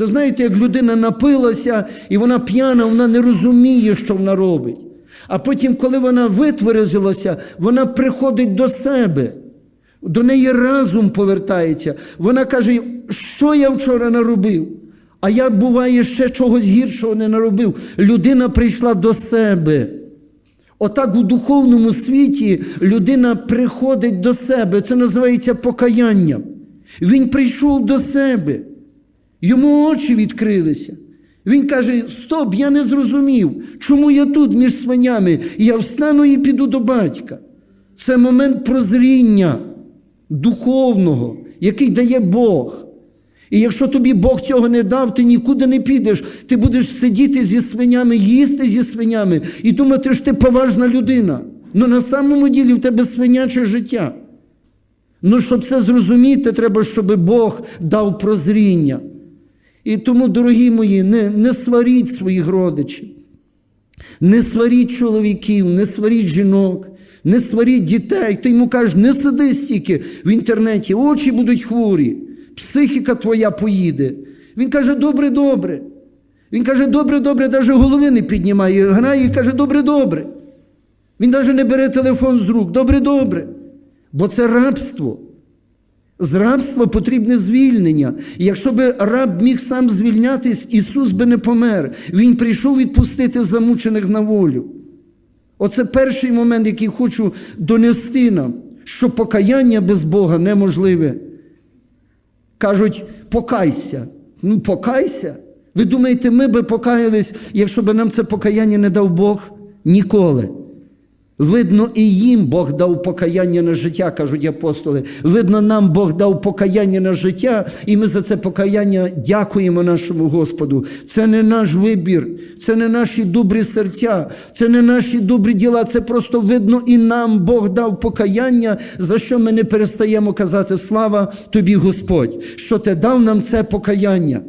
Це знаєте, як людина напилася, і вона п'яна, вона не розуміє, що вона робить. А потім, коли вона витверезилася, вона приходить до себе. До неї разум повертається. Вона каже, що я вчора наробив? А я, буває, ще чогось гіршого не наробив. Людина прийшла до себе. Отак у духовному світі людина приходить до себе. Це називається покаянням. Він прийшов до себе. Йому очі відкрилися. Він каже: Стоп, я не зрозумів, чому я тут між свинями, і я встану і піду до батька. Це момент прозріння духовного, який дає Бог. І якщо тобі Бог цього не дав, ти нікуди не підеш. Ти будеш сидіти зі свинями, їсти зі свинями і думати, що ти поважна людина. Ну на самому ділі в тебе свиняче життя. Ну, щоб це зрозуміти, треба, щоб Бог дав прозріння. І тому, дорогі мої, не, не сваріть своїх родичів, не сваріть чоловіків, не сваріть жінок, не сваріть дітей. Ти йому кажеш, не сиди стільки в інтернеті, очі будуть хворі, психіка твоя поїде. Він каже, добре, добре. Він каже, добре, добре, навіть голови не піднімає, грає і каже, добре, добре. Він навіть не бере телефон з рук, добре, добре. Бо це рабство. З рабства потрібне звільнення. Якщо би раб міг сам звільнятись, Ісус би не помер. Він прийшов відпустити замучених на волю. Оце перший момент, який хочу донести нам, що покаяння без Бога неможливе. Кажуть, покайся. Ну, покайся. Ви думаєте, ми би покаялись, якщо би нам це покаяння не дав Бог? Ніколи. Видно, і їм Бог дав покаяння на життя, кажуть апостоли. Видно, нам Бог дав покаяння на життя, і ми за це покаяння дякуємо нашому Господу. Це не наш вибір, це не наші добрі серця, це не наші добрі діла. Це просто видно, і нам Бог дав покаяння, за що ми не перестаємо казати слава тобі, Господь, що ти дав нам це покаяння.